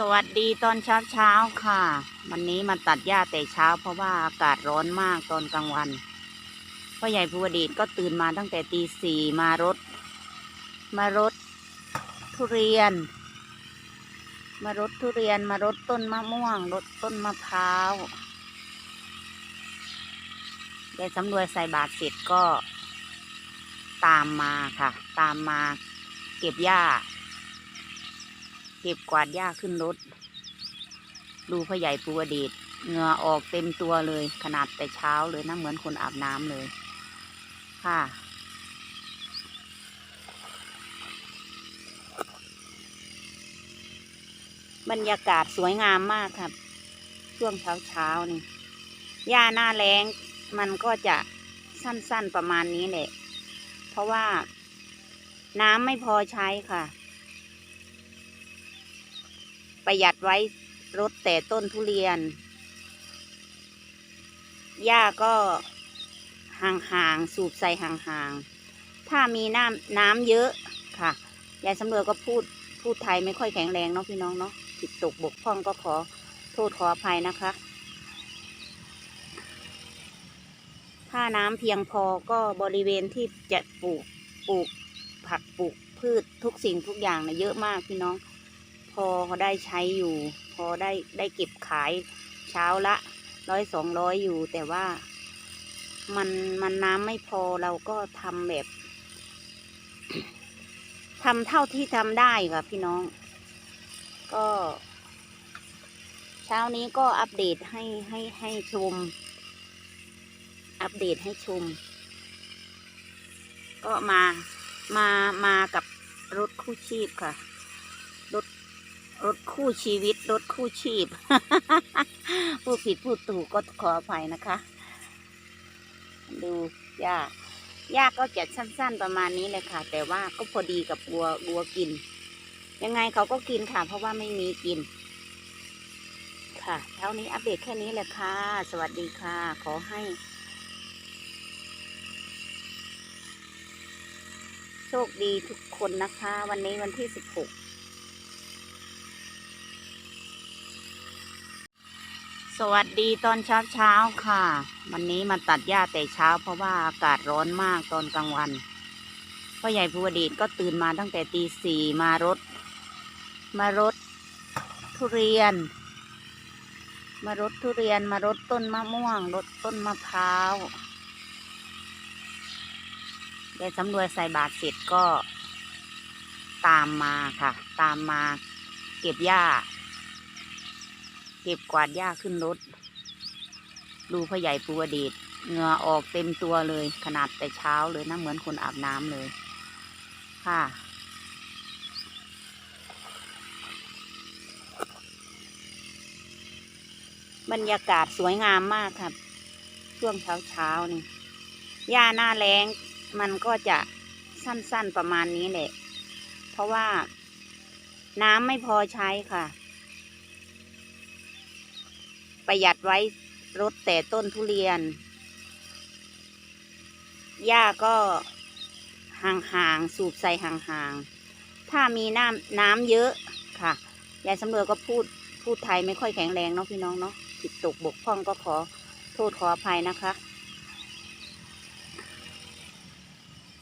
สวัสดีตอนเช้าเช้าๆค่ะ วันนี้มาตัดหญ้าแต่เช้า เพราะว่าอากาศร้อนมากตอนกลางวันพ่อใหญ่ภูวดีตก็ตื่นมาตั้งแต่ตีสี่มารดมารดทุเรียน มารดทุเรียนมารดต้นมะม่วงรดต้นมะพร้าวยายสำรวยใส่บาตรเสร็จก็ ตามมาค่ะ ตามมาเก็บหญ้า ก็บกวาดหญ้าขึ้นรถ ดูพ่อใหญ่ปูอดีตเหงื่อออกเต็มตัวเลย ขนาดแต่เช้าเลยนะเหมือนคนอาบน้ำเลย ค่ะบรรยากาศสวยงามมากครับ ช่วงเช้าเช้านี่หญ้าหน้าแรงมันก็จะสั้นๆประมาณนี้แหละ เพราะว่าน้ำไม่พอใช้ค่ะ ประหยัดไว้รดแต่ต้นทุเรียน หญ้าก็ห่างๆ สูบใส่ห่างๆ ถ้ามีน้ำน้ำเยอะค่ะ ยายสำรวยก็พูดพูดไทยไม่ค่อยแข็งแรงเนาะพี่น้องเนาะผิดตกบกพร่องก็ขอโทษขออภัยนะคะ ถ้าน้ำเพียงพอก็บริเวณที่จะปลูกปลูกผักปลูกพืชทุกสิ่งทุกอย่างเนี่ยเยอะมากพี่น้อง พอได้ใช้อยู่ พอได้ได้เก็บขายเช้าละร้อยสองร้อยอยู่แต่ว่ามันมันน้ำไม่พอเราก็ทำแบบทำเท่าที่ทำได้ค่ะพี่น้อง ก็ เช้านี้ก็อัปเดตให้ให้ให้ชม อัปเดตให้ชม ก็มามามากับรถคู่ชีพค่ะ รถคู่ชีวิต รถคู่ชีพ ผู้ผิดผู้ถูกก็ขออภัยนะคะ ดูหญ้าหญ้าก็จะสั้น ๆประมาณนี้เลยค่ะ แต่ว่าก็พอดีกับบัวบัวกิน ยังไงเขาก็กินค่ะ เพราะว่าไม่มีกิน ค่ะเช้านี้อัปเดตแค่นี้แหละค่ะ สวัสดีค่ะ ขอให้โชคดีทุกคนนะคะ วันนี้วันที่สิบหก สวัสดีตอนเช้าเช้าๆค่ะ วันนี้มาตัดหญ้าแต่เช้า เพราะว่าอากาศร้อนมากตอนกลางวันพ่อใหญ่ภูวดีก็ตื่นมาตั้งแต่ตีสี่มารดมารดทุเรียน มารดทุเรียนมารดต้นมะม่วงรดต้นมะพร้าวยายสำรวยใส่บาตรเสร็จก็ตามมาค่ะ ตามมาเก็บหญ้า เก็บกวาดหญ้าขึ้นรถ ดูพ่อใหญ่ปูอดีตเหงื่อออกเต็มตัวเลย ขนาดแต่เช้าเลยนะเหมือนคนอาบน้ำเลย ค่ะ บรรยากาศสวยงามมากครับ ช่วงเช้าเช้านี่หญ้าหน้าแรงมันก็จะสั้นๆประมาณนี้แหละ เพราะว่าน้ำไม่พอใช้ค่ะ ประหยัดไว้รดแต่ต้นทุเรียน หญ้าก็ห่างๆ สูบใส่ห่างๆ ถ้ามีน้ำน้ำเยอะค่ะ ยายสำรวยก็พูดพูดไทยไม่ค่อยแข็งแรงเนาะพี่น้องเนาะ ผิดตกบกพร่องก็ขอโทษขออภัยนะคะ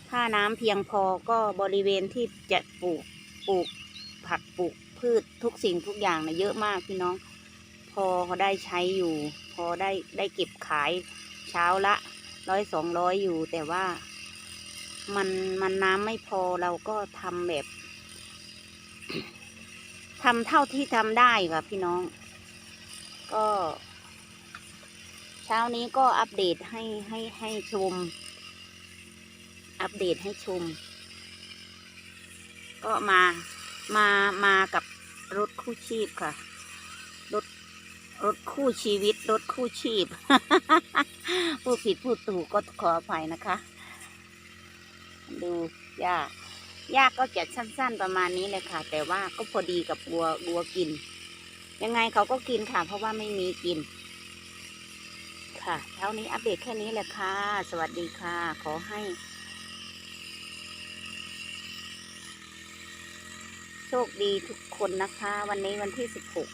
ถ้าน้ำเพียงพอก็บริเวณที่จะปลูกปลูกผักปลูกพืชทุกสิ่งทุกอย่างเนี่ยเยอะมากพี่น้อง พอได้ใช้อยู่ พอได้ได้เก็บขายเช้าละร้อยสองร้อยอยู่ แต่ว่ามันมันน้ำไม่พอเราก็ทำแบบทำเท่าที่ทำได้ค่ะพี่น้อง ก็ เช้านี้ก็อัปเดตให้ให้ให้ชม อัปเดตให้ชม ก็มามามากับรถคู่ชีพค่ะ รถคู่ชีวิต รถคู่ชีพ ผู้ผิดผู้ถูกก็ขออภัยนะคะ ดูหญ้าหญ้าก็จะสั้น ๆประมาณนี้เลยค่ะ แต่ว่าก็พอดีกับบัวบัวกิน ยังไงเขาก็กินค่ะ เพราะว่าไม่มีกิน ค่ะเช้านี้อัปเดตแค่นี้แหละค่ะ สวัสดีค่ะ ขอให้โชคดีทุกคนนะคะ วันนี้วันที่สิบหก